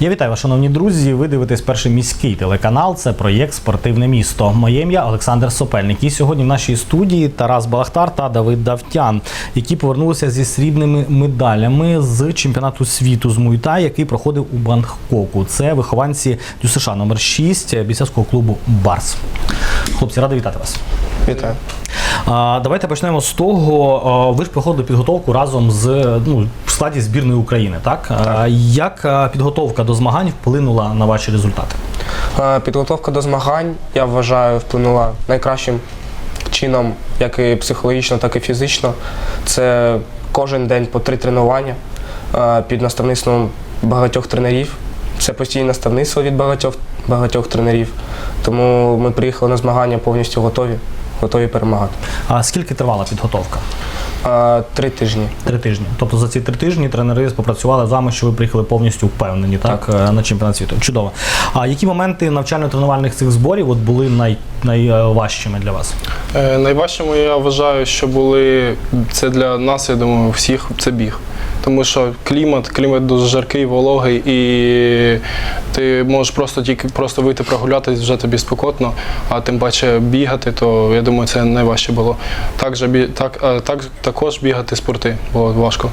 Я вітаю вас, шановні друзі. Ви дивитесь перший міський телеканал. Це проєкт Спортивне місто. Моє ім'я Олександр Сопельник. І сьогодні в нашій студії Тарас Балахтар та Давид Давтян, які повернулися зі срібними медалями з чемпіонату світу з Муйта, який проходив у Бангкоку. Це вихованці ДЮСШ номер 6 бійцівського клубу Барс. Хлопці, радий вітати вас. Вітаю. Давайте почнемо з того. Ви ж проходили підготовку разом з ну, в складі збірної України, так? А, як підготовка до змагань вплинула на ваші результати? Підготовка до змагань, я вважаю, вплинула найкращим чином, як і психологічно, так і фізично. Це кожен день по три тренування під наставництвом багатьох тренерів. Це постійне наставництво від багатьох, багатьох тренерів. Тому ми приїхали на змагання повністю готові, готові перемагати. А скільки тривала підготовка? Е, Три тижні. Три тижні. Тобто за ці три тижні тренери попрацювали з вами, що ви приїхали повністю впевнені, так, е, на чемпіонат світу. Чудово. А які моменти навчально-тренувальних цих зборів от були най, найважчими для вас? Е, Найважчими я вважаю, що були це для нас, я думаю, всіх це біг. Тому що клімат, клімат дуже жаркий, вологий, і ти можеш просто тільки просто вийти прогулятись, вже тобі спекотно, а тим паче бігати, то я думаю, це найважче було. Так, же, так, е, так, також бігати спорти було важко.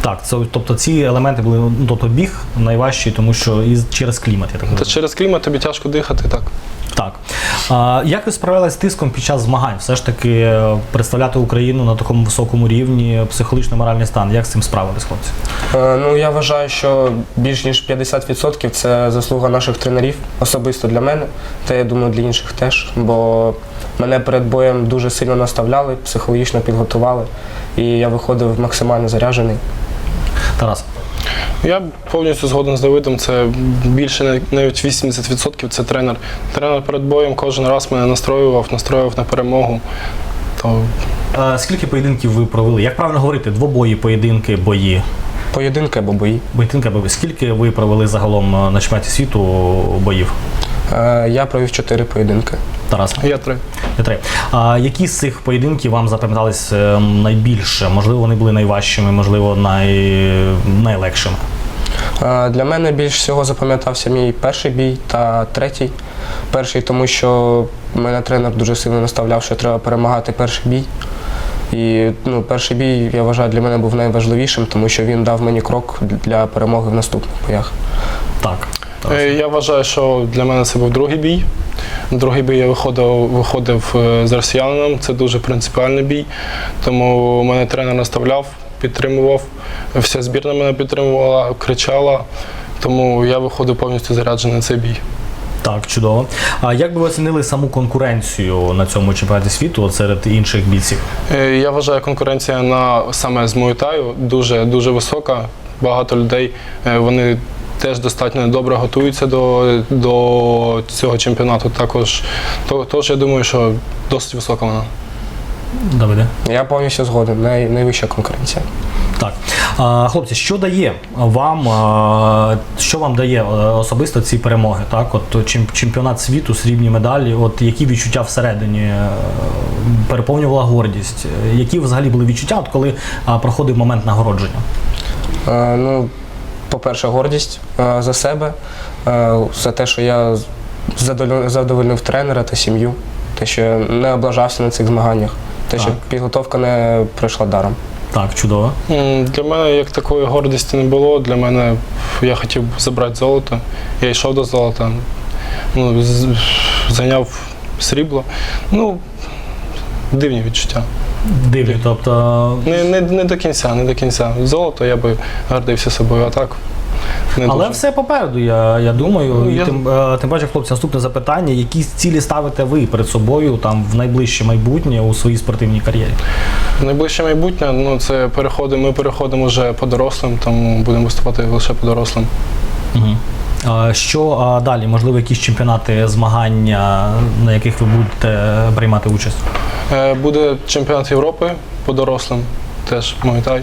Так, це тобто ці елементи були ну, тобто біг найважчий, тому що і через клімат, я так Та через клімат тобі тяжко дихати, так. Так. А, як ви справилися з тиском під час змагань? Все ж таки е, представляти Україну на такому високому рівні, психологічно-моральний стан. Як з цим справились, хлопці? Е, Ну, я вважаю, що більш ніж 50% це заслуга наших тренерів, особисто для мене, та я думаю, для інших теж. Бо мене перед боєм дуже сильно наставляли, психологічно підготували, і я виходив максимально заряджений. Тарас. Я повністю згоден з Давидом. Це більше навіть 80% це тренер. Тренер перед боєм кожен раз мене настроював, настроював на перемогу. То А, скільки поєдинків ви провели? Як правильно говорити? Двобої, поєдинки, бої. Поєдинки або бої. Поєдинки, бої. Скільки ви провели загалом е, на чемпіонаті світу боїв? Е, Я провів чотири поєдинки. Тарас. я три. Не три. А які з цих поєдинків вам запам'ятались е, найбільше? Можливо, вони були найважчими, можливо, най... найлегшими. Для мене більш всього запам'ятався мій перший бій та третій. Перший, тому що мене тренер дуже сильно наставляв, що треба перемагати перший бій. І ну, перший бій, я вважаю, для мене був найважливішим, тому що він дав мені крок для перемоги в наступних боях. Так. Е, Я вважаю, що для мене це був другий бій. Другий бій я виходив, виходив е, з росіянином. Це дуже принципіальний бій. Тому мене тренер наставляв, підтримував. Вся збірна мене підтримувала, кричала. Тому я виходив повністю заряджений на цей бій. Так, чудово. А як би ви оцінили саму конкуренцію на цьому чемпіонаті світу серед інших бійців? Е, Я вважаю, конкуренція на саме з Муайтаю дуже дуже висока. Багато людей е, вони теж достатньо добре готуються до, до цього чемпіонату. Також тож я думаю, що досить висока вона. Давиде. Я повністю згоден, най, найвища конкуренція. Так. А, хлопці, що дає вам, а, що вам дає е, особисто ці перемоги? Так, от чемпіонат світу, срібні медалі, от які відчуття всередині е, переповнювала гордість? Які взагалі були відчуття, от коли а, проходив момент нагородження? Е, ну, по-перше, гордість е, за себе, е, за те, що я задовольнив, задовольнив тренера та сім'ю, те, що я не облажався на цих змаганнях, те, що Так. підготовка не пройшла даром. Так, чудово. Для мене як такої гордості не було. Для мене я хотів забрати золото. Я йшов до золота. Ну, зайняв срібло. Ну, дивні відчуття. Дивні, тобто. Не, не, не до кінця, не до кінця. Золото я би гордився собою, а так. Не Але дуже. все попереду, я, я думаю. Ну, І я- тим, е, тим паче, хлопці, наступне запитання: які цілі ставите ви перед собою там в найближче майбутнє у своїй спортивній кар'єрі? Найближче майбутнє, ну це переходимо, ми переходимо вже по дорослим, тому будемо виступати лише по дорослим. Угу. Що далі? Можливо, якісь чемпіонати, змагання, на яких ви будете приймати участь? Е, Буде чемпіонат Європи по дорослим, теж Муайтай.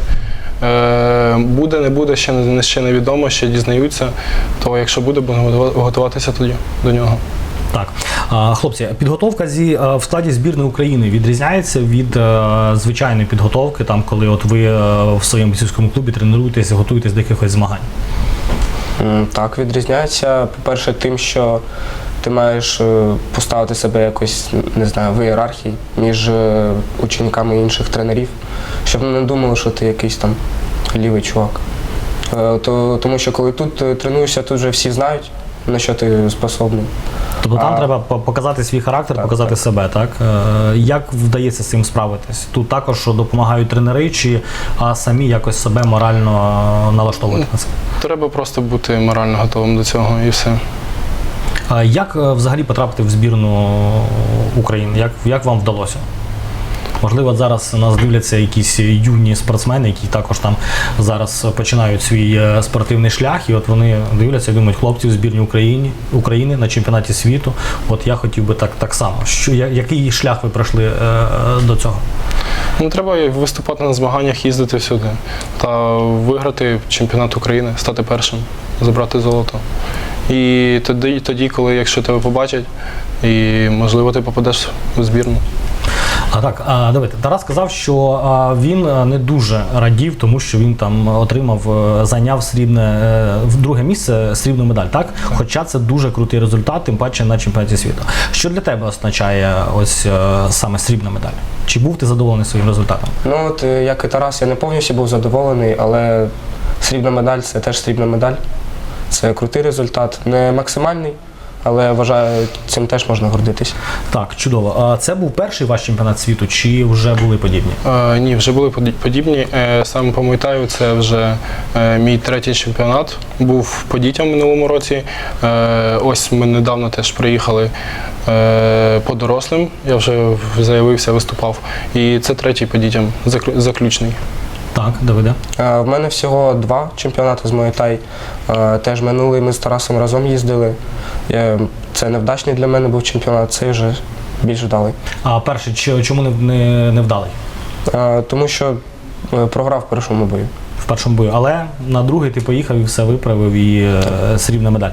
Е, Буде, не буде, ще не ще невідомо, ще дізнаються. То якщо буде, будемо готуватися тоді до нього. Так, хлопці, підготовка зі е, в складі збірної України відрізняється від е, звичайної підготовки, там коли от ви в своєму бійцівському клубі тренуєтесь, готуєтесь до якихось змагань. Так, відрізняється. По-перше, тим, що ти маєш е, поставити себе якось, не знаю, в ієрархії між е, учениками інших тренерів, щоб не думали, що ти якийсь там лівий чувак. Е, То, тому що коли тут тренуєшся, тут вже всі знають, на що ти способний. Тобто там А- треба показати свій характер, Так, показати так. себе, так? Е, Як вдається з цим справитись? Тут також допомагають тренери, чи а самі якось себе морально е, налаштовувати на це? Треба просто бути морально готовим до цього і все. А Як е, взагалі потрапити в збірну України? Як, як вам вдалося? Можливо, зараз нас дивляться якісь юні спортсмени, які також там зараз починають свій е, спортивний шлях, і от вони дивляться і думають, хлопці в збірні України, України на чемпіонаті світу. От я хотів би так, так само. Що, який шлях ви пройшли е, е, до цього? Ну, треба виступати на змаганнях, їздити всюди та виграти чемпіонат України, стати першим, забрати золото. І тоді, тоді, коли якщо тебе побачать, і можливо ти попадеш в збірну. А так, а, давайте, Тарас сказав, що а, він не дуже радів, тому що він там отримав, е, зайняв срібне е, в друге місце срібну медаль, так? Хоча це дуже крутий результат, тим паче на чемпіонаті світу. Що для тебе означає ось е, саме срібна медаль? Чи був ти задоволений своїм результатом? Ну от е, як і Тарас, я не повністю був задоволений, але срібна медаль це теж срібна медаль. Це крутий результат, не максимальний, але я вважаю, цим теж можна гордитись. Так, чудово. А це був перший ваш чемпіонат світу, чи вже були подібні? Е, ні, вже були подібні. Е, саме пам'ятаю, це вже е, мій третій чемпіонат. Був по дітям минулому році. Е, ось ми недавно теж приїхали е, по дорослим. Я вже заявився, виступав. І це третій по дітям, заключний. Так, Давиде. Е, В мене всього два чемпіонати з Муay Е, Теж минулий ми з Тарасом разом їздили. Е, Це невдачний для мене був чемпіонат, цей вже більш вдалий. А перший, чому не, не, не вдалий? Е, Тому що програв в першому бою. Першому бою. Але на другий ти поїхав і все виправив і е, срібна медаль.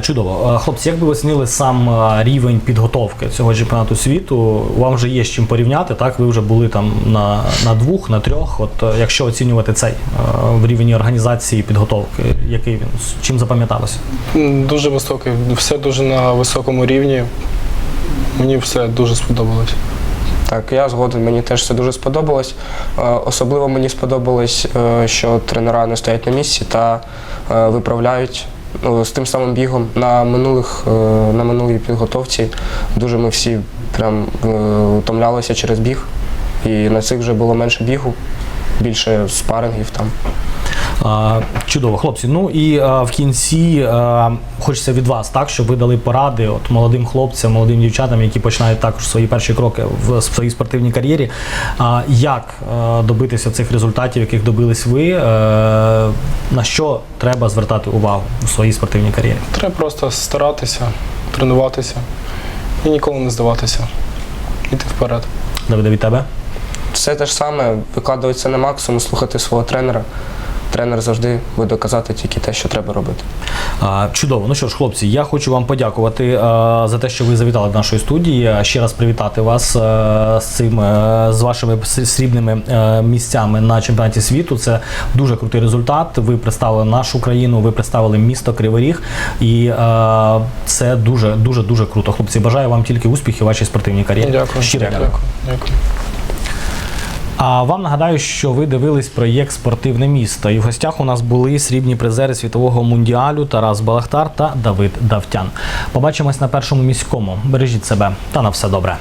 Чудово. Хлопці, як би ви оцінили сам рівень підготовки цього чемпіонату світу? Вам вже є з чим порівняти, так? Ви вже були там на, на двох, на трьох. От е, якщо оцінювати цей е, в рівні організації підготовки, який він? Чим запам'яталося? Дуже високий, все дуже на високому рівні. Мені все дуже сподобалось. Так, я згоден, мені теж це дуже сподобалось. Е, Особливо мені сподобалось, е, що тренера не стоять на місці та е, виправляють ну, з тим самим бігом на минулих на минулій підготовці. Дуже ми всі прям утомлялися через біг. І на цих вже було менше бігу, більше спарингів там. А, Чудово, хлопці. Ну і в кінці хочеться від вас, так, щоб ви дали поради от, молодим хлопцям, молодим дівчатам, які починають також свої перші кроки в своїй спортивній кар'єрі. А, як добитися цих результатів, яких добились ви? Е, на що треба звертати увагу у своїй спортивній кар'єрі? Треба просто старатися, тренуватися і ніколи не здаватися. Іти вперед. Давиде, від тебе? Все те ж саме, викладуватися на максимум, слухати свого тренера. Тренер завжди буде казати тільки те, що треба робити. А, Чудово. Ну що ж, хлопці, я хочу вам подякувати а, за те, що ви завітали до нашої студії. А Ще раз привітати вас а, з цим а, з вашими срібними а, місцями на чемпіонаті світу. Це дуже крутий результат. Ви представили нашу країну, ви представили місто Кривий Ріг, і а, це дуже дуже дуже круто. Хлопці, бажаю вам тільки успіхів у вашій спортивній кар'єрі. Дякую. Щиро дякую. Дякую. Дякую. А вам нагадаю, що ви дивились проєкт Спортивне місто. І в гостях у нас були срібні призери світового мундіалю Тарас Балахтар та Давид Давтян. Побачимось на першому міському. Бережіть себе та на все добре.